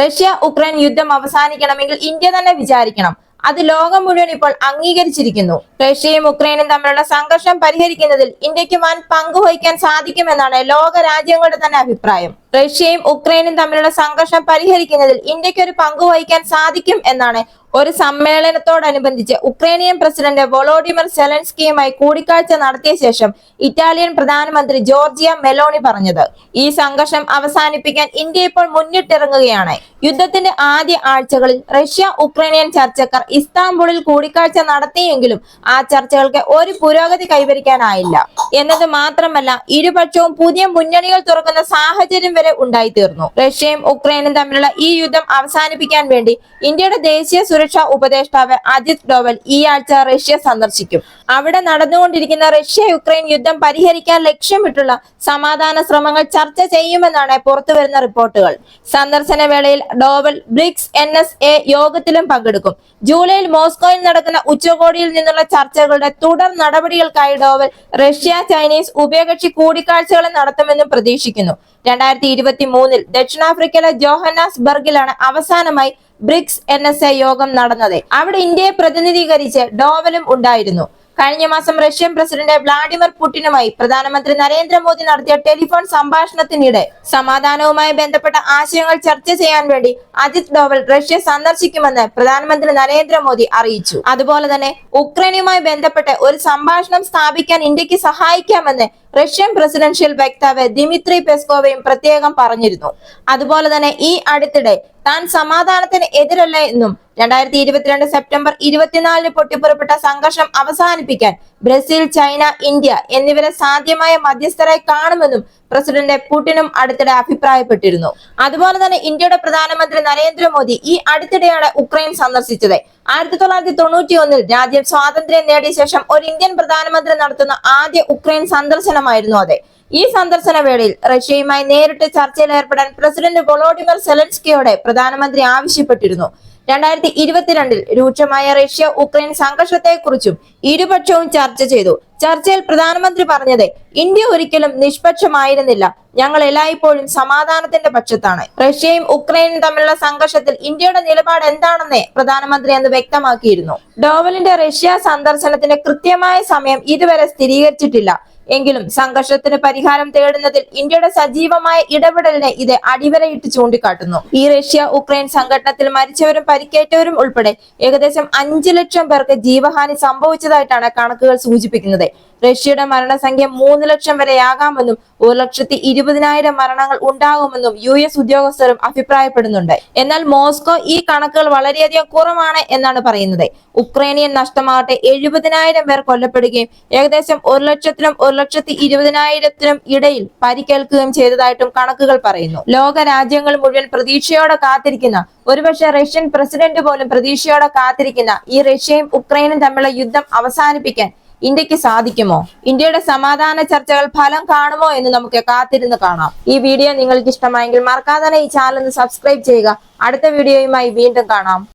Russia Ukraine യുദ്ധം അവസാനിക്കണമെങ്കിൽ India തന്നെ വിചാരിക്കണം. അത് ലോകം മുഴുവൻ ഇപ്പോൾ അംഗീകരിച്ചിരിക്കുന്നു. റഷ്യയും ഉക്രൈനും തമ്മിലുള്ള സംഘർഷം പരിഹരിക്കുന്നതിൽ ഇന്ത്യയ്ക്ക് വൻ പങ്കുവഹിക്കാൻ സാധിക്കുമെന്നാണ് ലോക രാജ്യങ്ങളുടെ തന്നെ അഭിപ്രായം. റഷ്യയും ഉക്രൈനും തമ്മിലുള്ള സംഘർഷം പരിഹരിക്കുന്നതിൽ ഇന്ത്യയ്ക്ക് ഒരു പങ്ക് വഹിക്കാൻ സാധിക്കും എന്നാണ് ഒരു സമ്മേളനത്തോടനുബന്ധിച്ച് ഉക്രൈനിയൻ പ്രസിഡന്റ് വൊളോഡിമർ സെലൻസ്കിയുമായി കൂടിക്കാഴ്ച നടത്തിയ ശേഷം ഇറ്റാലിയൻ പ്രധാനമന്ത്രി ജോർജിയ മെലോണി പറഞ്ഞത്. ഈ സംഘർഷം അവസാനിപ്പിക്കാൻ ഇന്ത്യ ഇപ്പോൾ മുന്നിട്ടിറങ്ങുകയാണ്. യുദ്ധത്തിന്റെ ആദ്യ ആഴ്ചകളിൽ റഷ്യ ഉക്രൈനിയൻ ചർച്ചക്കാർ ഇസ്താംബുളിൽ കൂടിക്കാഴ്ച നടത്തിയെങ്കിലും ആ ചർച്ചകൾക്ക് ഒരു പുരോഗതി കൈവരിക്കാനായില്ല. എന്നത് മാത്രമല്ല ഇരുപക്ഷവും പുതിയ മുന്നണികൾ തുറക്കുന്ന സാഹചര്യം വരെ ഉണ്ടായിത്തീർന്നു. റഷ്യയും ഉക്രൈനും തമ്മിലുള്ള ഈ യുദ്ധം അവസാനിപ്പിക്കാൻ വേണ്ടി ഇന്ത്യയുടെ ദേശീയ സുരക്ഷാ ഉപദേഷ്ടാവ് അജിത് ഡോവൽ ഈ ആഴ്ച റഷ്യ സന്ദർശിക്കും. അവിടെ നടന്നുകൊണ്ടിരിക്കുന്ന റഷ്യ യുക്രൈൻ യുദ്ധം പരിഹരിക്കാൻ ലക്ഷ്യമിട്ടുള്ള സമാധാന ശ്രമങ്ങൾ ചർച്ച ചെയ്യുമെന്നാണ് പുറത്തുവരുന്ന റിപ്പോർട്ടുകൾ. സന്ദർശന വേളയിൽ Doval BRICS N S A യോഗത്തിലും പങ്കെടുക്കും. ജൂലൈയിൽ മോസ്കോയിൽ നടക്കുന്ന ഉച്ചകോടിയിൽ നിന്നുള്ള ചർച്ചകളുടെ തുടർ നടപടികൾക്കായി ഡോവൽ റഷ്യ ചൈനീസ് ഉഭയകക്ഷി കൂടിക്കാഴ്ചകൾ നടത്തുമെന്നും പ്രതീക്ഷിക്കുന്നു. രണ്ടായിരത്തി ഇരുപത്തി മൂന്നിൽ ദക്ഷിണാഫ്രിക്കയിലെ ജോഹന്നാസ്ബർഗിലാണ് അവസാനമായി ബ്രിക്സ് എൻ യോഗം നടന്നത്. അവിടെ ഇന്ത്യയെ പ്രതിനിധീകരിച്ച് ഡോവലും ഉണ്ടായിരുന്നു. കഴിഞ്ഞ മാസം റഷ്യൻ പ്രസിഡന്റ് വ്ളാഡിമിർ പുടിനുമായി പ്രധാനമന്ത്രി നരേന്ദ്രമോദി നടത്തിയ ടെലിഫോൺ സംഭാഷണത്തിനിടെ സമാധാനവുമായി ബന്ധപ്പെട്ട ആശയങ്ങൾ ചർച്ച ചെയ്യാൻ വേണ്ടി അജിത് ഡോവൽ റഷ്യ സന്ദർശിക്കുമെന്ന് പ്രധാനമന്ത്രി നരേന്ദ്രമോദി അറിയിച്ചു. അതുപോലെ തന്നെ ഉക്രൈനുമായി ബന്ധപ്പെട്ട് ഒരു സംഭാഷണം സ്ഥാപിക്കാൻ ഇന്ത്യയ്ക്ക് സഹായിക്കാമെന്ന് റഷ്യൻ പ്രസിഡൻഷ്യൽ വക്താവ് ദിമിത്രി പെസ്കോവയും പ്രത്യേകം പറഞ്ഞിരുന്നു. അതുപോലെ തന്നെ ഈ അടുത്തിടെ താൻ സമാധാനത്തിന് എതിരല്ല എന്നും രണ്ടായിരത്തി ഇരുപത്തിരണ്ട് സെപ്റ്റംബർ ഇരുപത്തിനാലിന് പൊട്ടിപ്പുറപ്പെട്ട സംഘർഷം അവസാനിപ്പിക്കാൻ ബ്രസീൽ ചൈന ഇന്ത്യ എന്നിവരെ സാധ്യമായ മധ്യസ്ഥരായി കാണുമെന്നും പ്രസിഡന്റ് പുടിനും അടുത്തിടെ അഭിപ്രായപ്പെട്ടിരുന്നു. അതുപോലെ തന്നെ ഇന്ത്യയുടെ പ്രധാനമന്ത്രി നരേന്ദ്രമോദി ഈ അടുത്തിടെയാണ് ഉക്രൈൻ സന്ദർശിച്ചത്. ആയിരത്തി തൊള്ളായിരത്തി തൊണ്ണൂറ്റി ഒന്നിൽ രാജ്യം സ്വാതന്ത്ര്യം നേടിയ ശേഷം ഒരു ഇന്ത്യൻ പ്രധാനമന്ത്രി നടത്തുന്ന ആദ്യ ഉക്രൈൻ സന്ദർശനമായിരുന്നു അത്. ഈ സന്ദർശന വേളയിൽ റഷ്യയുമായി നേരിട്ട് ചർച്ചയിൽ ഏർപ്പെടാൻ പ്രസിഡന്റ് വൊളോഡിമർ സെലൻസ്കിയോട് പ്രധാനമന്ത്രി ആവശ്യപ്പെട്ടിരുന്നു. രണ്ടായിരത്തി ഇരുപത്തിരണ്ടിൽ രൂക്ഷമായ റഷ്യ ഉക്രൈൻ സംഘർഷത്തെക്കുറിച്ചും ഇരുപക്ഷവും ചർച്ച ചെയ്തു. ചർച്ചയിൽ പ്രധാനമന്ത്രി പറഞ്ഞത് ഇന്ത്യ ഒരിക്കലും നിഷ്പക്ഷമായിരുന്നില്ല. ഞങ്ങൾ എല്ലായ്പ്പോഴും സമാധാനത്തിന്റെ പക്ഷത്താണ്. റഷ്യയും ഉക്രൈനും തമ്മിലുള്ള സംഘർഷത്തിൽ ഇന്ത്യയുടെ നിലപാട് എന്താണെന്ന് പ്രധാനമന്ത്രി അന്ന് വ്യക്തമാക്കിയിരുന്നു. ഡോവലിന്റെ റഷ്യ സന്ദർശനത്തിന്റെ കൃത്യമായ സമയം ഇതുവരെ സ്ഥിരീകരിച്ചിട്ടില്ല. എങ്കിലും സംഘർഷത്തിന് പരിഹാരം തേടുന്നതിൽ ഇന്ത്യയുടെ സജീവമായ ഇടപെടലിനെ ഇത് അടിവരയിട്ട് ചൂണ്ടിക്കാട്ടുന്നു. ഈ റഷ്യ ഉക്രൈൻ സംഘടനത്തിൽ മരിച്ചവരും പരിക്കേറ്റവരും ഉൾപ്പെടെ ഏകദേശം അഞ്ചു ലക്ഷം പേർക്ക് ജീവഹാനി സംഭവിച്ചതായിട്ടാണ് കണക്കുകൾ സൂചിപ്പിക്കുന്നത്. റഷ്യയുടെ മരണസംഖ്യ മൂന്ന് ലക്ഷം വരെയാകാമെന്നും ഒരു ലക്ഷത്തി ഇരുപതിനായിരം മരണങ്ങൾ ഉണ്ടാകുമെന്നും യു എസ് ഉദ്യോഗസ്ഥരും അഭിപ്രായപ്പെടുന്നുണ്ട്. എന്നാൽ മോസ്കോ ഈ കണക്കുകൾ വളരെയധികം കുറവാണ് എന്നാണ് പറയുന്നത്. ഉക്രൈനിയൻ നഷ്ടമാകട്ടെ എഴുപതിനായിരം പേർ കൊല്ലപ്പെടുകയും ഏകദേശം ഒരു ലക്ഷത്തിനും ഒരു ലക്ഷത്തി ഇരുപതിനായിരത്തിനും ഇടയിൽ പരിക്കേൽക്കുകയും ചെയ്തതായിട്ടും കണക്കുകൾ പറയുന്നു. ലോക രാജ്യങ്ങൾ മുഴുവൻ പ്രതീക്ഷയോടെ കാത്തിരിക്കുന്ന ഒരുപക്ഷെ റഷ്യൻ പ്രസിഡന്റ് പോലും പ്രതീക്ഷയോടെ കാത്തിരിക്കുന്ന ഈ റഷ്യയും ഉക്രൈനും തമ്മിലുള്ള യുദ്ധം അവസാനിപ്പിക്കാൻ ഇന്ത്യയ്ക്ക് സാധിക്കുമോ? ഇന്ത്യയുടെ സമാധാന ചർച്ചകൾ ഫലം കാണുമോ എന്ന് നമുക്ക് കാത്തിരുന്ന് കാണാം. ഈ വീഡിയോ നിങ്ങൾക്ക് ഇഷ്ടമായെങ്കിൽ മറക്കാതെ ഈ ചാനൽ സബ്സ്ക്രൈബ് ചെയ്യുക. അടുത്ത വീഡിയോയുമായി വീണ്ടും കാണാം.